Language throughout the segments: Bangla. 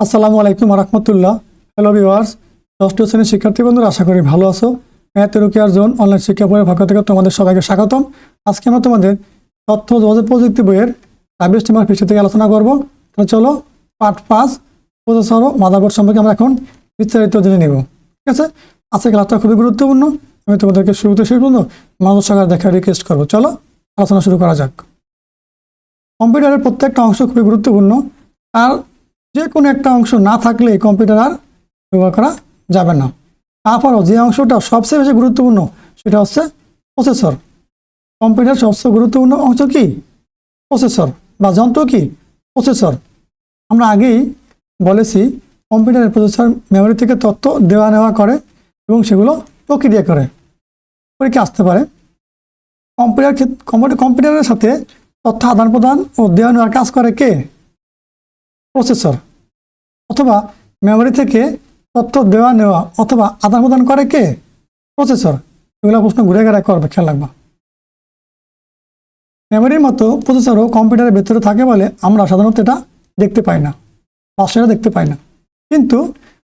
আসসালামু আলাইকুম রহমতুল্লাহ। হ্যালো ভিওয়ার্স ষষ্ঠ শ্রেণির শিক্ষার্থী বন্ধুরা, আশা করি ভালো আছো। ম্যাথ রুকিয়ার জোন অনলাইন শিক্ষা বইয়ের পক্ষ থেকে তোমাদের সবাইকে স্বাগতম। আজকে আমরা তোমাদের তথ্য যোগাযোগ প্রযুক্তি বইয়ের ছাব্বিশ নম্বর পৃষ্ঠ থেকে আলোচনা করব। তো চলো পার্ট পাঁচ প্রসেসর ও সম্পর্কে আমরা এখন বিস্তারিত জেনে নেব। ঠিক আছে? আজকে ক্লাসটা খুবই গুরুত্বপূর্ণ। আমি তোমাদেরকে শুরুতে শেষ পর্যন্ত মানুষ সকাল দেখা রিকোয়েস্ট করব। চলো, আলোচনা শুরু করা যাক। কম্পিউটারের প্রত্যেকটা অংশ খুবই গুরুত্বপূর্ণ। আর যে কোনো একটা অংশ না থাকলে কম্পিউটার আর ব্যবহার করা যাবে না। তারপরও যে অংশটা সবচেয়ে বেশি গুরুত্বপূর্ণ, সেটা হচ্ছে প্রসেসর। কম্পিউটার সবচেয়ে গুরুত্বপূর্ণ অংশ কি? প্রসেসর বা যন্ত্র কি? প্রসেসর। আমরা আগেই বলেছি, কম্পিউটারের প্রসেসর মেমরি থেকে তথ্য দেওয়া নেওয়া করে এবং সেগুলো প্রক্রিয়া করে। পরীক্ষা আসতে পারে। কম্পিউটার কম্পিউটারের সাথে তথ্য আদান প্রদান ও দেওয়া নেওয়ার কাজ করে কে? প্রসেসর অথবা মেমোরি থেকে তথ্য দেওয়া নেওয়া অথবা আদান প্রদান করে কে? প্রসেসর এগুলো প্রশ্ন ঘুরে ঘেরা করবে, খেয়াল রাখবা। মেমোরির মতো প্রসেসরও কম্পিউটারের ভেতরে থাকে বলে আমরা সাধারণত এটা দেখতে পাই না বাসায় দেখতে পাই না। কিন্তু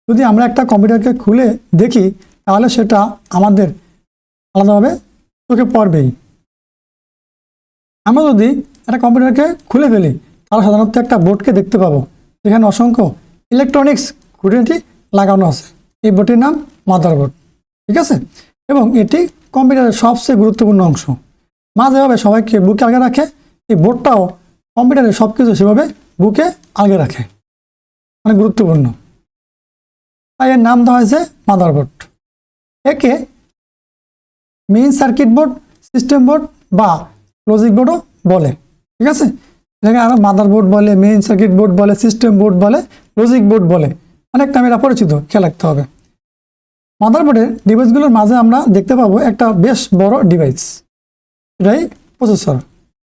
যদি আমরা একটা কম্পিউটারকে খুলে দেখি, তাহলে সেটা আমাদের আলাদাভাবে চোখে পড়বেই। আমরা যদি একটা কম্পিউটারকে খুলে ফেলি, তাহলে সাধারণত একটা বোর্ডকে দেখতে পাবো। যেখানে অসংখ্য ইলেকট্রনিক্স খুঁটিনাটি লাগানো আছে। এই বোর্ডটির নাম মাদারবোর্ড ঠিক আছে? এবং এটি কম্পিউটারের সবচেয়ে গুরুত্বপূর্ণ অংশ। মা যেভাবে সবাইকে বুকে আগে রাখে, এই বোর্ডটাও কম্পিউটারের সব কিছু সেভাবে বুকে আগে রাখে। মানে গুরুত্বপূর্ণ। তাই এর নাম দেওয়া হয়েছে মাদারবোর্ড একে main circuit board system board বা লজিক বোর্ডও বলে, ঠিক আছে? এটাকে মাদার বোর্ড বলে মেইন সার্কিট বোর্ড বলে সিস্টেম বোর্ড বলে লজিক বোর্ড বলে। অনেক নামে পরিচিত, খেয়াল রাখতে হবে। মাদারবোর্ডের ডিভাইসগুলোর মাঝে আমরা দেখতে পাবো একটা বেশ বড় ডিভাইস এটাই প্রসেসর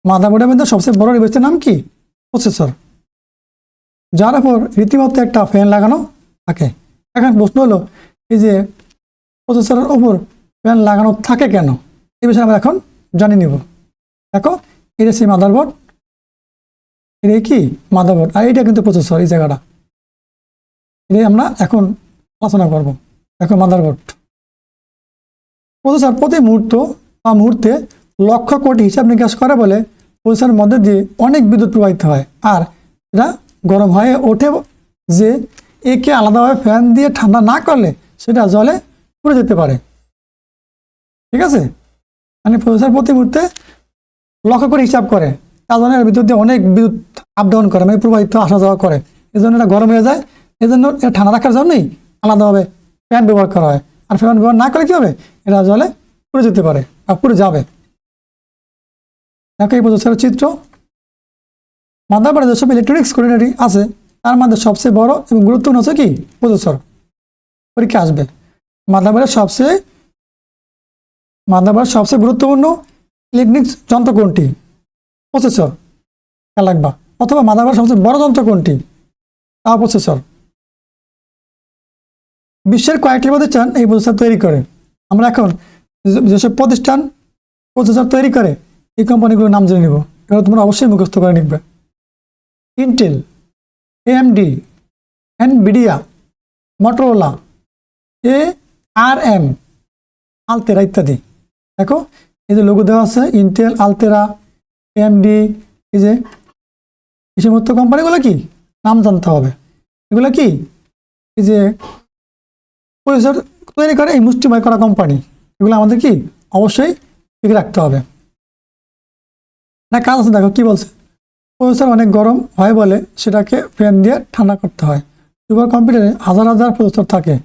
মাদারবোর্ডের মধ্যে সবচেয়ে বড় ডিভাইসের নাম কি? প্রসেসর যার উপর রীতিমতো একটা ফ্যান লাগানো থাকে। এখন প্রশ্ন হলো, এই যে প্রসেসরের ওপর ফ্যান লাগানো থাকে কেন? এই বিষয়ে আমরা এখন জানি নিব। দেখো এটা সেই মাদারবোর্ড এটা কি? মাদারবোর্ড। আর এইটা কিন্তু প্রসেসর এই জায়গাটা। এটাই আমরা এখন আলোচনা করব। দেখো, মাদারবোর্ড। প্রসেসর প্রতি মুহূর্ত বা মুহূর্তে লক্ষ কোটি হিসাব নিকাশ করে বলে প্রসেসরের মধ্যে দিয়ে অনেক বিদ্যুৎ প্রবাহিত হয়। আর এটা গরম হয়ে ওঠে যে একে আলাদাভাবে ফ্যান দিয়ে ঠান্ডা না করলে সেটা জলে পুড়ে যেতে পারে। ঠিক আছে? মানে প্রসেসর প্রতি মুহূর্তে লক্ষ্য করে হিসাব করে। এর ভিতর দিয়ে অনেক বিদ্যুৎ আপ ডাউন করে মানে প্রবাহিত আসা যাওয়া করে। এই জন্য এটা গরম হয়ে যায়। এই জন্য এটা ঠান্ডা রাখার জন্যই আলাদাভাবে ফ্যান ব্যবহার করা হয়। আর ফ্যান ব্যবহার না করলে কী হবে? এটা জলে পুড়ে যেতে পারে বা পুড়ে যাবে। দেখো এই প্রসেসরের চিত্র। মাদারবোর্ডে যেসব ইলেকট্রনিক্স কোঅর্ডিনেটরি আছে, তার মধ্যে সবচেয়ে বড় এবং গুরুত্বপূর্ণ হচ্ছে কি? প্রসেসর পরীক্ষা আসবে। মাদারবোর্ডের সবচেয়ে মাদারবোর্ডের সবচেয়ে গুরুত্বপূর্ণ ইলেকট্রনিক্স যন্ত্র কোনটি? প্রসেসর, খেয়াল অথবা মাদারবোর্ড সবচেয়ে বড় যন্ত্র কোনটি? তা প্রসেসর। বিশ্বের কয়েকটি প্রতিষ্ঠান এই প্রসেসর তৈরি করে। আমরা এখন যেসব প্রতিষ্ঠান প্রসেসর তৈরি করে, এই কোম্পানিগুলোর নাম জেনে নিব। এগুলো তোমরা অবশ্যই মুখস্থ করে নিবে। Intel AMD Nvidia Motorola A R M Altera ইত্যাদি। দেখো, এই যে লোগো দেওয়া আছে ইন্টেল আলতেরা এএমডি এই যে, এই সমস্ত কোম্পানিগুলো কি? নাম জানতে হবে। এগুলো কি? এই যে প্রসেসর তৈরি করে, এই মুষ্টিময় করা কোম্পানি এগুলো আমাদের কি? অবশ্যই ঠিক রাখতে হবে। না কাজ আছে, দেখো, কি বলছে? প্রসেসর অনেক গরম হয় বলে সেটাকে ফ্যান দিয়ে ঠান্ডা করতে হয়। সুপার কম্পিউটারে হাজার হাজার প্রসেসর থাকে।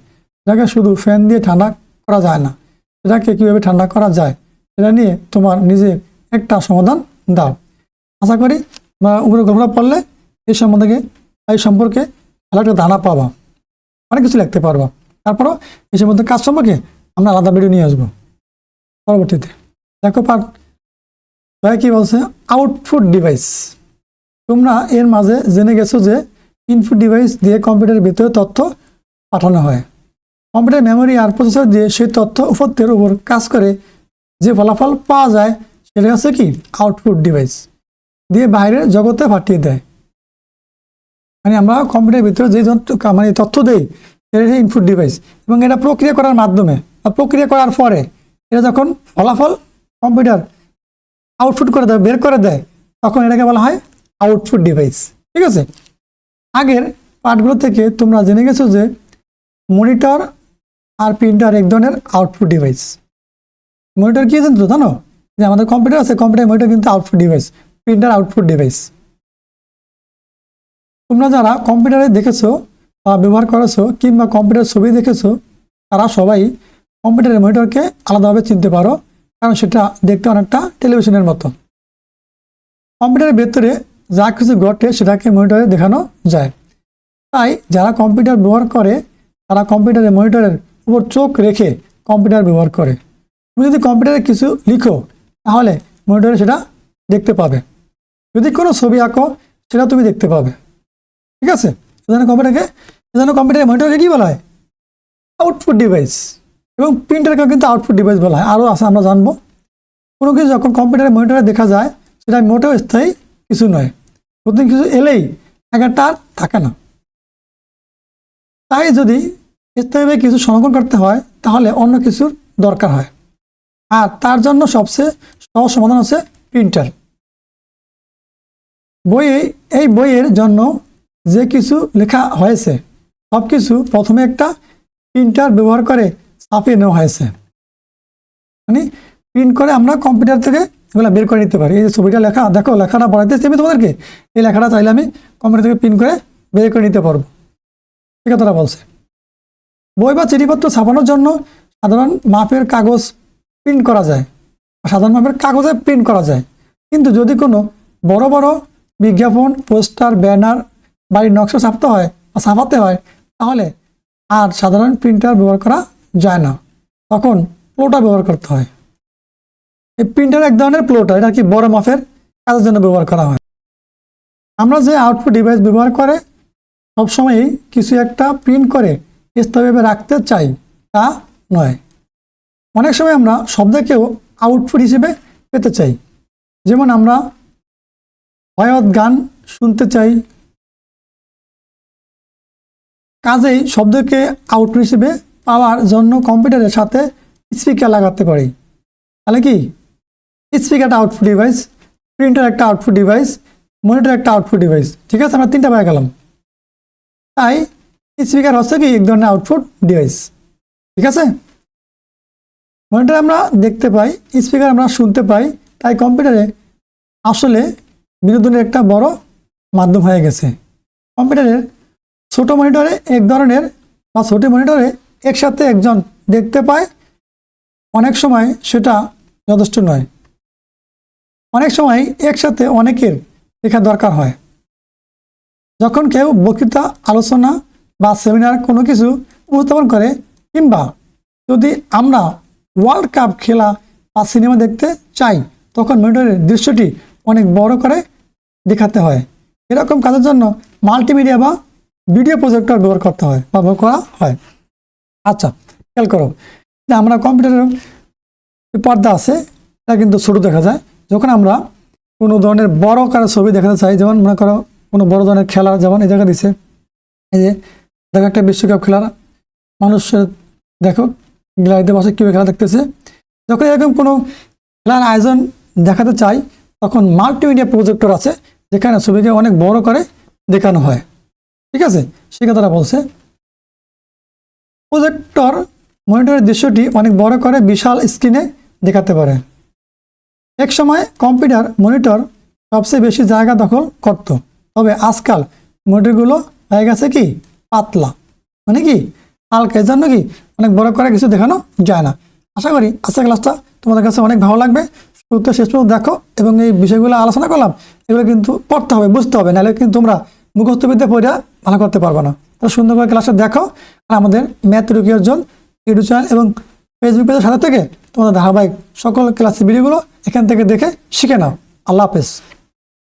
যাকে শুধু ফ্যান দিয়ে ঠান্ডা করা যায় না। সেটাকে কীভাবে ঠান্ডা করা যায়? সেটা নিয়ে তোমার নিজে একটা সমাধান দাও। আশা করি বা উপরে গল্পটা পড়লে এই সম্বন্ধে এই সম্পর্কে ভালো একটা ধারণা পাবা। অনেক কিছু লিখতে পারবা। তারপরও এই সম্বন্ধে কাজ সম্পর্কে আমরা আলাদা ভিডিও নিয়ে আসব। পরবর্তীতে। দেখো পার ভাই কি বলছে? আউটপুট ডিভাইস তোমরা এর মাঝে জেনে গেছো যে ইনপুট ডিভাইস দিয়ে কম্পিউটারের ভিতরে তথ্য পাঠানো হয়। কম্পিউটার মেমোরি আর প্রসেসর দিয়ে সেই তথ্য উপত্যের উপর কাজ করে যে ফলাফল পাওয়া যায় সেটা হচ্ছে কি? আউটপুট ডিভাইস দিয়ে বাইরের জগতে পাঠিয়ে দেয়। মানে আমরা কম্পিউটারের ভিতরে যে মানে তথ্য দেই, এটা ইনপুট ডিভাইস এবং এটা প্রক্রিয়া করার মাধ্যমে বা প্রক্রিয়া করার পরে এটা যখন ফলাফল কম্পিউটার আউটপুট করে দেয়, বের করে দেয়, তখন এটাকে বলা হয় আউটপুট ডিভাইস ঠিক আছে? আগের পার্টগুলো থেকে তোমরা জেনে গেছো যে মনিটর আর প্রিন্টার এক ধরনের আউটপুট ডিভাইস মনিটর কি জানতো জানো? যে আমাদের কম্পিউটার আছে কম্পিউটার মনিটর কিন্তু output device printer output device তোমরা যারা কম্পিউটারে দেখেছ বা ব্যবহার করেছ কিংবা কম্পিউটার ছবি দেখেছ, তারা সবাই কম্পিউটারের মনিটরকে আলাদাভাবে চিনতে পারো, কারণ সেটা দেখতে অনেকটা টেলিভিশনের মতো। কম্পিউটারের ভেতরে যা কিছু ঘটে সেটাকে মনিটরে দেখানো যায়। তাই যারা কম্পিউটার ব্যবহার করে, তারা কম্পিউটারের মনিটরের উপর চোখ রেখে কম্পিউটার ব্যবহার করে। তুমি যদি কম্পিউটারে কিছু লিখো তাহলে মনিটরে সেটা দেখতে পাবে। যদি কোনো ছবি আঁকো, সেটা তুমি দেখতে পাবে। ঠিক আছে? সেজন্য কম্পিউটারকে সেজন্য কম্পিউটারের মনিটরকে কী বলা হয়? আউটপুট ডিভাইস এবং প্রিন্টারকেও কিন্তু আউটপুট ডিভাইস বলা হয়। আরও আছে, আমরা জানব। কোনো কিছু যখন কম্পিউটারের মনিটরে দেখা যায়, সেটা মোটেও স্থায়ী কিছু নয়। নতুন কিছু এলেই একটা আর থাকে না। তাই যদি স্থায়ীভাবে কিছু সংরক্ষণ করতে হয়, তাহলে অন্য কিছুর দরকার হয়। আর তার জন্য সবচেয়ে সহজ সমাধান হচ্ছে প্রিন্টার বইয়ে এই বইয়ের জন্য যে কিছু লেখা হয়েছে সব কিছু প্রথমে একটা প্রিন্টার ব্যবহার করে ছাপিয়ে নেওয়া হয়েছে। মানে প্রিন্ট করে আমরা কম্পিউটার থেকে এগুলো বের করে নিতে পারি। এই যে ছবিটা লেখা, দেখো লেখাটা পড়াইতেছি আমি তোমাদেরকে এই লেখাটা চাইলে আমি কম্পিউটার থেকে প্রিন্ট করে বের করে নিতে পারব। ঠিক কথাটা বলছে। বই বা চিঠিপত্র ছাপানোর জন্য সাধারণ মাপের কাগজ প্রিন্ট করা যায়। সাধারণ মাপের কাগজে প্রিন্ট করা যায়। কিন্তু যদি কোনো বড় বড় বিজ্ঞাপন, পোস্টার, ব্যানার বাড়ির নকশা ছাপতে হয় বা ছাপাতে হয়, তাহলে আর সাধারণ প্রিন্টার ব্যবহার করা যায় না। তখন প্লোটার ব্যবহার করতে হয়। এই প্রিন্টার এক ধরনের প্লোটার এটা কি বড় মাপের কাজের জন্য ব্যবহার করা হয়। আমরা যে আউটপুট ডিভাইস ব্যবহার করে, সবসময়ই কিছু একটা প্রিন্ট করে স্থায়ীভাবে রাখতে চাই, তা নয়। অনেক সময় আমরা শব্দকেও আউটপুট হিসেবে পেতে চাই। যেমন আমরা হয়ত গান শুনতে চাই। কাজেই শব্দকে আউটপুট হিসেবে পাওয়ার জন্য কম্পিউটারের সাথে স্পিকার লাগাতে পারি। তাহলে কি? স্পিকারটা আউটপুট ডিভাইস প্রিন্টার একটা আউটপুট ডিভাইস মনিটর একটা আউটপুট ডিভাইস ঠিক আছে, আমরা তিনটা পেয়ে গেলাম। তাই স্পিকার হচ্ছে কি, এক ধরনের আউটপুট ডিভাইস ঠিক আছে? মনিটর আমরা দেখতে পাই, স্পিকার আমরা শুনতে পাই, তাই কম্পিউটারে আসলে বিনোদনের একটা বড় মাধ্যম হয়ে গেছে। কম্পিউটারের ছোট মনিটরে এক ধরনের বা ছোট মনিটরে একসাথে একজন দেখতে পায়, অনেক সময় সেটা যথেষ্ট নয়। অনেক সময় একসাথে অনেকের দেখা দরকার হয়। যখন কেউ বক্তৃতা, আলোচনা বা সেমিনার কোনো কিছু উপস্থাপন করে কিংবা যদি আমরা ওয়ার্ল্ড কাপ খেলা বা সিনেমা দেখতে চাই, তখন মনিটরের দৃশ্যটি অনেক বড় করে দেখাতে হয়। এরকম কাজের জন্য মাল্টিমিডিয়া বা ভিডিও প্রজেক্টর ব্যবহার করতে হয় বা ব্যবহার করা হয়। আচ্ছা খেয়াল করো আমরা কম্পিউটারের পর্দা আছে, এটা কিন্তু ছোটো দেখা যায়। যখন আমরা কোনো ধরনের বড় কারও ছবি দেখাতে চাই, যেমন মনে করো কোনো বড় ধরনের খেলা যেমন এই জায়গা দিছে, এই যে দেখো একটা বিশ্বকাপ খেলার মানুষের দেখো গ্যালারিতে বসে কীভাবে খেলা দেখতেছে। যখন এরকম কোনো খেলার আয়োজন দেখাতে চাই, তখন মাল্টিমিডিয়া প্রজেক্টর আছে, যেখানে ছবিকে অনেক বড় করে দেখানো হয়। ঠিক আছে? সে কথাটা বলছে। প্রজেক্টর মনিটরের দৃশ্যটি অনেক বড় করে বিশাল স্ক্রিনে দেখাতে পারে। এক সময় কম্পিউটার মনিটর সবচেয়ে বেশি জায়গা দখল করত। তবে আজকাল মনিটরগুলো হয়ে গেছে কি? পাতলা। মানে কি? হালকা। এর জন্য কি? অনেক বড় করে কিছু দেখানো যায় না। আশা করি আজকের ক্লাসটা তোমাদের কাছে অনেক ভালো লাগবে। শুরু থেকে শেষ পর্যন্ত দেখো এবং এই বিষয়গুলো আলোচনা করলাম, এগুলো কিন্তু পড়তে হবে, বুঝতে হবে, নাহলে কিন্তু তোমরা মুখস্থবিদ্যা পড়া ভালো করতে পারবে না। তো সুন্দর করে ক্লাসটা দেখো আর আমাদের ম্যাথ রুকিয়ার জন ইউটিউব চ্যানেল এবং ফেসবুক পেজের সাথে থেকে তোমাদের ধারাবাহিক সকল ক্লাসের ভিডিওগুলো এখান থেকে দেখে শিখে নাও। আল্লাহ হাফেজ।